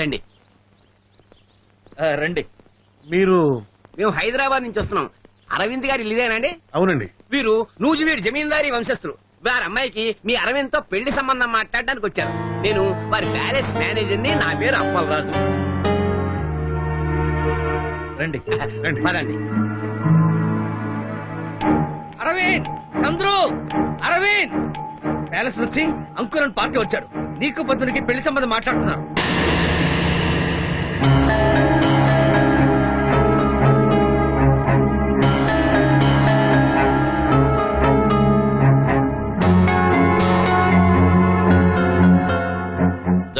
గారు రండి. మీరు మేము హైదరాబాద్ నుంచి వస్తున్నాం. అరవింద్ గారి ఇల్లుదేనండి? అవునండి. వీరు నూజివీడు జమీందారీ వంశస్థులు. వారి అమ్మాయికి మీ అరవింద్తో పెళ్ళి సంబంధం మాట్లాడడానికి వచ్చారు. నేను వారి ప్యాలెస్ మేనేజర్ని నా పేరు అప్పలరాజు. రండి. రండి. పదండి. అరవింద్ చంద్రు అరవింద్. ప్యాలెస్ నుంచి అంకురన్ పార్టీ వచ్చాడు. నీకు పద్మునికి పెళ్ళి సంబంధం మాట్లాడుతున్నారు.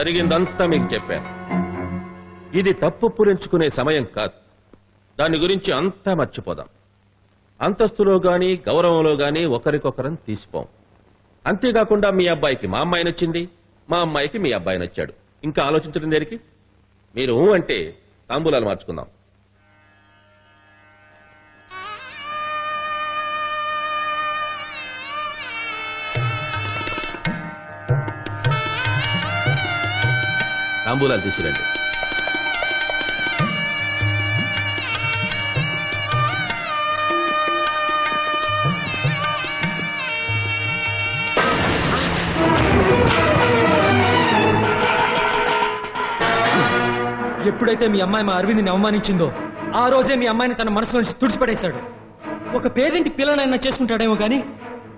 జరిగిందంతా మీకు చెప్పాను. ఇది తప్పు పురించుకునే సమయం కాదు. దాని గురించి అంతా మర్చిపోదాం. అంతస్తులో గాని గౌరవంలో గాని ఒకరికొకరం తీసిపోం. అంతేకాకుండా మీ అబ్బాయికి మా అమ్మాయి నచ్చింది మా అమ్మాయికి మీ అబ్బాయి నచ్చాడు. ఇంకా ఆలోచించడం దేనికి? మీరు అంటే తాంబూలాలు మార్చుకుందాం. తాంబూలాలు తీసుకురండి. ఎప్పుడైతే మీ అమ్మాయి మా అరవింద్ని అవమానించిందో ఆ రోజే మీ అమ్మాయిని తన మనసు నుంచి తుడిచిపడేశాడు. ఒక పేదింటి పిల్లనైనా చేసుకుంటాడేమో కానీ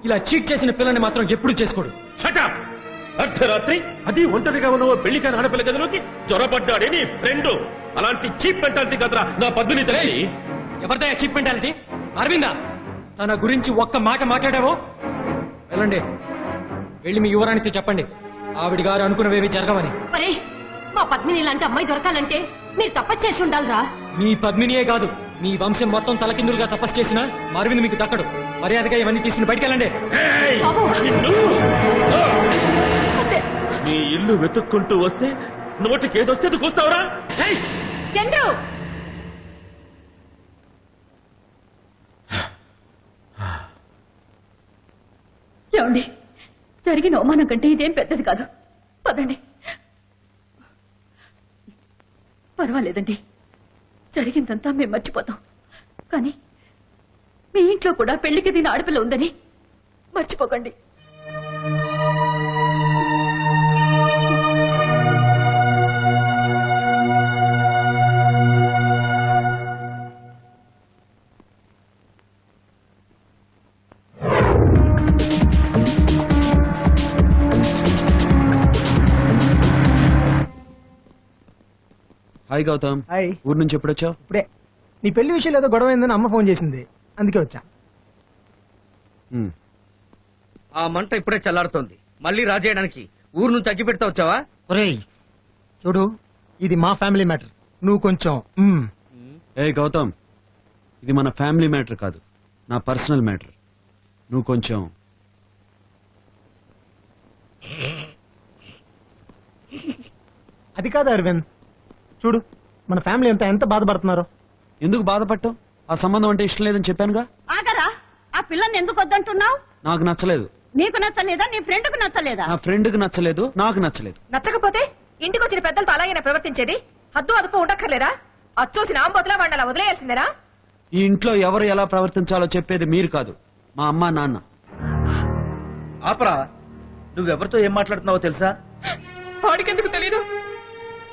ఇలా చీట్ చేసిన పిల్లని మాత్రం ఎప్పుడు చేసుకోడు. అర్ధరాత్రి అది ఒంటరిగా ఉన్న పెళ్ళి కాని ఆడపిల్ల గదిలోకి జ్వరపడ్డాడే నీ ఫ్రెండ్ అలాంటి చీప్ మెంటాలిటీ కదరా నా పద్దుని తల్లి. ఎవరిదయ్యా చీప్ మెంటాలిటీ అరవిందా తన గురించి ఒక్క మాట మాట్లాడావో? వెళ్ళండి. వెళ్ళి మీ యువరానికి చెప్పండి. ఆవిడ గారు అనుకున్నవేవి జరగవని. మరే మా పద్మిని లాంటి అమ్మాయి దొరకాలంటే మీరు తప్పచ్చు చేసి ఉండాలిరా. మీ పద్మినియే కాదు మీ వంశం మొత్తం తలకిందులుగా తపస్సు చేసినా మా అరవింద్ మీకు దక్కడు. మర్యాదగా ఇవన్నీ తీసుకుని బయటికి వెళ్ళండి నీ ఇల్లు వెతుక్కుంటూ వస్తే నోటికి ఏదొస్తే అది కూస్తావురా? ఏయ్! చంద్రు! ఏమండి? జరిగిన అవమానం కంటే ఇదేం పెద్దది కాదు. పదండి. పర్వాలేదండి. జరిగిందంతా మేము మర్చిపోతాం. కానీ మీ ఇంట్లో కూడా పెళ్ళికి దీని ఆడపిల్ల ఉందని మర్చిపోకండి. హాయ్ గౌతమ్. హాయ్. ఊరు నుంచి ఎప్పుడొచ్చావు? ఇప్పుడే. నీ పెళ్ళి విషయంలో ఏదో గొడవ అయిందని అమ్మ ఫోన్ చేసింది. అందుకే వచ్చా. ఆ మంట ఇప్పుడే చల్లారుతోంది. మళ్ళీ రాజేయడానికి ఊరు నుంచి అగ్గి పెడతా వచ్చావా? ఒరేయ్ చూడు ఇది మా ఫ్యామిలీ మ్యాటర్. నువ్వు కొంచెం. ఏ గౌతమ్ ఇది మన ఫ్యామిలీ మ్యాటర్ కాదు. నా పర్సనల్ మ్యాటర్. నువ్వు కొంచెం. అది కాదు అరవింద్. చూడు మన ఫ్యామిలీ అంతా ఎంత బాధపడుతున్నారో? ఎందుకు బాధపడటం ఆ సంబంధం అంటే ఇష్టం లేదని చెప్పానుగా? ఆగరా ఆ పిల్లని ఎందుకు వద్దంటున్నావు? నాకు నచ్చలేదు. నీకు నచ్చలేదా? నీ ఫ్రెండ్కు నచ్చలేదా? నా ఫ్రెండ్కి నచ్చలేదు నాకు నచ్చలేదు. నచ్చకపోతే ఇంటికి వచ్చిన పెద్దలతో అలాగే ప్రవర్తించేది? హద్దు అదుపు ఉండక్కర్లేదా? అచ్చూసిన ఆంబోతులా వాడిని అలా వదిలేయాల్సిందేనా? ఈ ఇంట్లో ఎవరు ఎలా ప్రవర్తించాలో చెప్పేది మీరు కాదు మా అమ్మ నాన్న. ఆపరా నువ్వెవరితో ఏం మాట్లాడుతున్నావో తెలుసా? వాడికి ఎందుకు తెలీదు?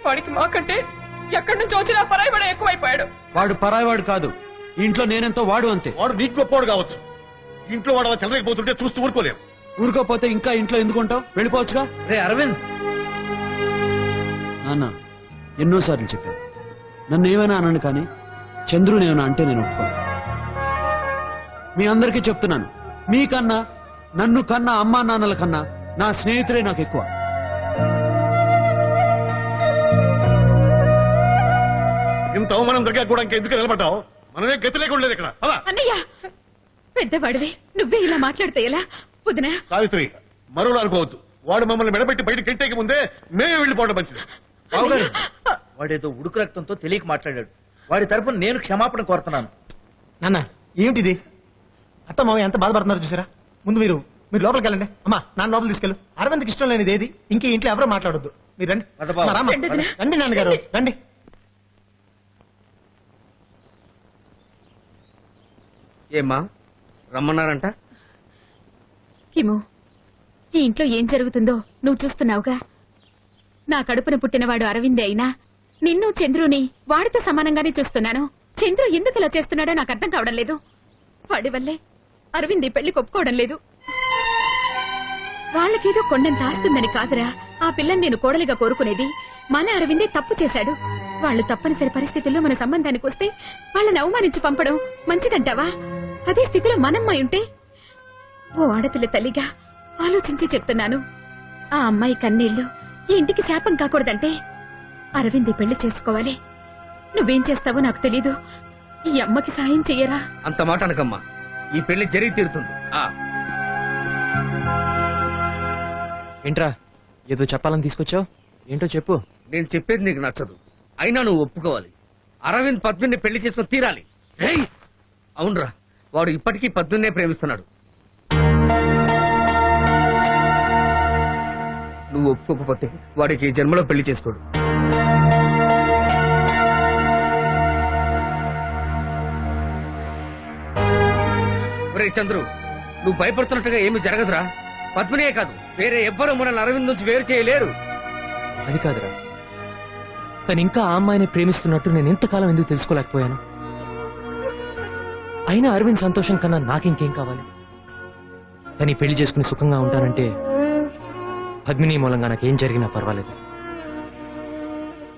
వాడికి మాకంటే ఎక్కడి నుంచి వచ్చినా పరాయి పడ ఎక్కువైపోయాడు. వాడు పరాయివాడు కాదు. ఈ ఇంట్లో నేనెంతో వాడు అంతే. వాడు నీకు గొప్పవాడు కావచ్చు. ఇంట్లో వాడు అలా చెలరేకపోతుంటే చూస్తూ ఊరుకోలేము ఊరుకోపోతే ఇంకా ఇంట్లో ఎందుకుంటావు? వెళ్ళిపోవచ్చుగా? రే అరవింద్! నాన్న ఎన్నోసార్లు చెప్పాను. నన్ను ఏమైనా అనండి కానీ చంద్రుని ఏమైనా అంటే నేను ఒప్పుకోను. మీ అందరికీ చెప్తున్నాను. మీకన్నా నన్ను కన్నా అమ్మా నాన్నల కన్నా నా స్నేహితులే నాకు ఎక్కువ. ఇంత అవమానం దగ్గర కూడా ఇంకెందుకు నిలబడ్డావు? మనమే గతి లేకుండా ఇక్కడ. అన్నయ్య! పెద్దవాడివి నువ్వే ఇలా మాట్లాడితే ఎలా? వదినా. సావిత్రి మరోలా అనుకోవద్దు. వాడు మమ్మల్ని మెడబెట్టి బయట గెంటేకి ముందే మేమే వెళ్ళిపోవడం మంచిది. బావగారు వాడేదో ఉడుకు రక్తంతో తెలియక మాట్లాడాడు. వాడి తరపున నేను క్షమాపణ కోరుతున్నాను. నాన్న ఏమిటిది? అత్త మావ ఎంత బాధపడుతున్నారు చూసారా? ముందు మీరు మీరు లోపలికి వెళ్ళండి. అమ్మా నాన్న లోపలికి తీసుకెళ్ళు. అరవింద్కి ఇష్టం లేనిది ఏది? ఇంకే ఇంట్లో ఎవరో మాట్లాడొద్దు. మీరు రండి. రండి నాన్నగారు రండి. ఏమ్మా? రమ్మన్నారంట? కిము ఈ ఇంట్లో ఏం జరుగుతుందో నువ్వు చూస్తున్నావుగా. నా కడుపున పుట్టినవాడు అరవిందే అయినా నిన్ను చంద్రుని వాడితో సమానంగానే చూస్తున్నాను. చంద్రు ఎందుకు ఇలా చేస్తున్నాడో నాకు అర్థం కావడం లేదు. వాడి వల్లే అరవింద్ ఈ పెళ్ళి ఒప్పుకోవడం లేదు. వాళ్ళకేదో కొండంత ఆస్తుందని కాదురా. ఆ పిల్లని నేను కోడలిగా కోరుకునేది. మన అరవిందే తప్పు చేశాడు. వాళ్ళు తప్పనిసరి పరిస్థితుల్లో మన సంబంధానికి వస్తే వాళ్ళని అవమానించి పంపడం మంచిదంటావా? అదే స్థితిలో మనమ్మాయి ఉంటే? ఓ ఆడపిల్ల తల్లిగా ఆలోచించి చెప్తున్నాను. ఆ అమ్మాయి కన్నీళ్ళు ఈ ఇంటికి శాపం కాకూడదంటే అరవింద్ ఈ పెళ్ళి చేసుకోవాలి. నువ్వేం చేస్తావో నాకు తెలీదు. ఈ అమ్మకి సాయం చెయ్యరా? అంత మాట అనకమ్మా. ఈ పెళ్ళి జరిగి తీరుతుంది. ఆ. ఏంట్రా ఏదో చెప్పాలని తీసుకొచ్చావు? ఏంటో చెప్పు. నేను చెప్పేది నీకు నచ్చదు. అయినా నువ్వు ఒప్పుకోవాలి. అరవింద్ పద్మిని పెళ్ళి చేసుకుని తీరాలి. ఏయ్! అవునరా. వాడు ఇప్పటికీ పద్మినే ప్రేమిస్తున్నాడు. నువ్వు ఒప్పుకోకపోతే వాడికి జన్మలో పెళ్ళి చేసుకోడు. ఒరేయ్ చంద్రు నువ్వు భయపడుతున్నట్టుగా ఏమి జరగదురా. పద్మినే కాదు వేరే ఎవ్వరూ మనల్ని అరవింద్ నుంచి వేరు చేయలేరు. అది కాదురా. తను ఇంకా ఆ అమ్మాయిని ప్రేమిస్తున్నట్టు నేను ఇంతకాలం ఎందుకు తెలుసుకోలేకపోయాను? అయినా అరవింద్ సంతోషం కన్నా నాకింకేం కావాలి? తను ఈ పెళ్ళి చేసుకుని సుఖంగా ఉంటానంటే పద్మిని మూలంగా నాకేం జరిగినా పర్వాలేదు.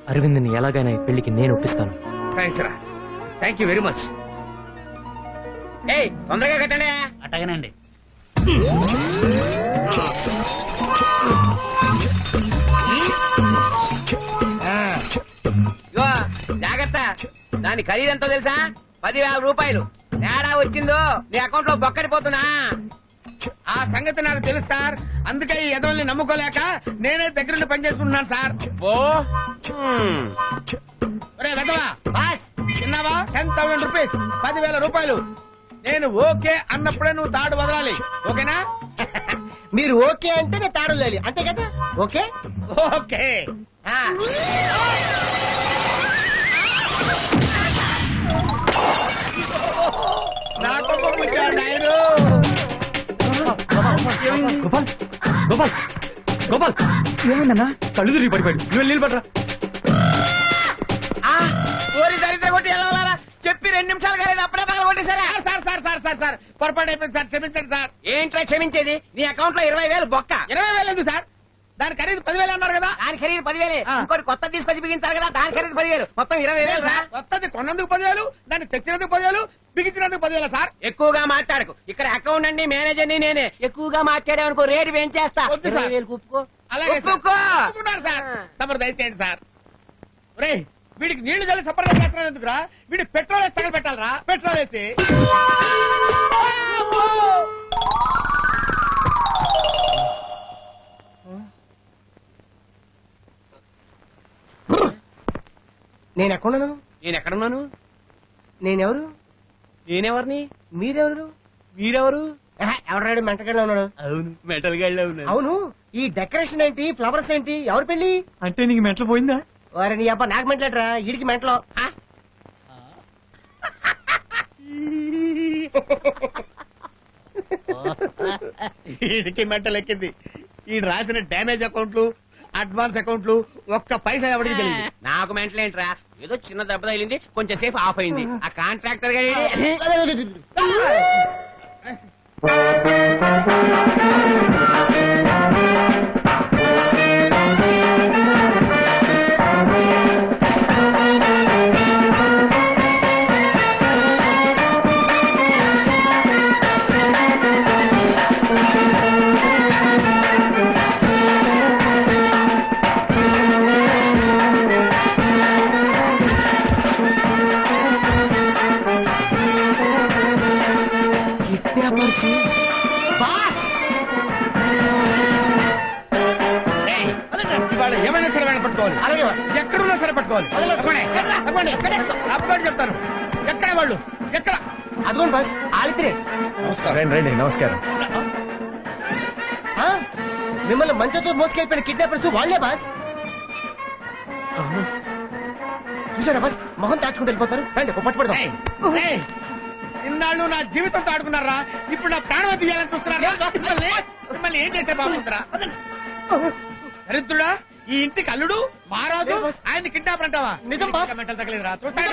అరవింద్ని ఎలాగైనా ఈ పెళ్ళికి నేను ఒప్పిస్తాను. థ్యాంక్స్ రా. Thank you very much. ఏయ్ తొందరగా కట్టండి. అట్టగనండి. జాగ్రత్త. దాని ఖరీదు ఎంతో తెలుసా? పదివేల రూపాయలు. వచ్చిందో నీ అకౌంట్లో బొక్కడిపోతున్నా. ఆ సంగతి నాకు తెలుసు సార్. అందుకే ఈ ఎదవల్ని నమ్ముకోలేక నేనే దగ్గరుండి పనిచేసుకుంటున్నాను సార్. ఓ వెదవా బాస్ చిన్నవా టెన్ థౌసండ్ రూపీస్ పదివేల రూపాయలు. నేను ఓకే అన్నప్పుడే నువ్వు తాడు వదలాలి. ఓకేనా? మీరు ఓకే అంటే నేను తాడలేదు అంతే కదా? ఓకే? ఓకే. గోపాల్ గోపాల్ గోపాల్ ఏమైందన్నా? కళ్ళు తిరిగి పడిపోయాడు. నువ్వు నీళ్ళు పడరా? చెప్పి రెండు నిమిషాలు కాలేదు అప్పుడే పగల కొట్టేశారా? Sir sir sir sir sir పొరపాటు అయిపోయింది సార్. క్షమించండి సార్. ఏంట్రా క్షమించేది? నీ అకౌంట్లో ఇరవై వేలు బొక్క. ఇరవై వేలు ఎందుకు సార్? దాని ఖరీదు పదివేలు అన్నారు కదా. దాని ఖరీదు పదివేలే. ఇంకోటి కొత్త తీసుకొచ్చి బిగించాలి కదా దాని ఖరీదు పదివేలు. మొత్తం ఇరవై వేలు రా కొత్తది కొన్నందుకు పదివేలు దాన్ని తెచ్చినందుకు పదివేలు బిగించినందుకు పదివేల సార్? ఎక్కువగా మాట్లాడకు. ఇక్కడ అకౌంట్ అండి మేనేజర్ని నేనే. ఎక్కువగా మాట్లాడామనుకో రేటు పెంచేస్తా. వద్దు సార్. ఇరవై వేలు ఒప్పుకో అలాగే సార్. ఒప్పుకో ఒప్పుకున్నారు సార్. తమరు దయచేయండి సార్. ఒరే వీడికి నీళ్ళు చల్లి సపరేట్ చేస్తున్నాను ఎందుకురా? వీడి పెట్రోల్ వేసి తగల పెట్టాలరా? పెట్రోల్ వేసి. నేను ఎక్కడున్నాను? నేను ఎక్కడున్నాను? నేనెవరు? నేనెవరిని? మీరెవరు? మీరెవరు? ఎవడాడు మెంటగడ్లో ఉన్నాడు? అవును మెంటల్ గడ్లో ఉన్నాడు. అవును ఈ డెకరేషన్ ఏంటి ఫ్లవర్స్ ఏంటి ఎవరు పెళ్ళి అంటే నీకు మెంటలు పోయిందా? వారి నీ అబ్బా నాకు మెంటలేట్రా ఈడికి మెంటలో. ఆ? వీడికి మెంటల్ ఎక్కింది ఈ రాసిన డ్యామేజ్ అకౌంట్లు అడ్వాన్స్ అకౌంట్లు ఒక్క పైసా ఎవరికి తెలియదు. నాకు మెంటలేంట్రా ఏదో చిన్న దెబ్బ తగిలింది కొంచెం సేపు ఆఫ్ అయింది. ఆ కాంట్రాక్టర్ గారి సరే వెనక పట్టుకోవాలి అలాగే ఎక్కడున్నా సరే పట్టుకోవాలి. తప్పకుండా చెప్తాను. ఎక్కడ వాళ్ళు? ఎక్కడ? అదిగోండి బస్. ఆలిత్రే నమస్కారం. రండి నమస్కారం. మిమ్మల్ని మంచంతో మోసుకెళ్ళిపోయిన కిడ్నాపర్స్ వాళ్ళే బాస్. చూసారా బస్? మొహం దాచుకుంటూ వెళ్ళిపోతారు. రండి ఒక పట్టు పెడదాం ఇన్నాళ్ళు నా జీవితంతో ఆడుకున్నారా ఇప్పుడు నా ప్రాణం తీయాలని చూస్తున్నారా? మిమ్మల్ని ఏం చేస్తే బాగుంటుందిరా దరిద్రుడా? ఈ ఇంటికి అల్లుడు మహారాజు ఆయన కిడ్నాప్ అంటావా నిజం బాస్ తగలేదురా చూస్తాను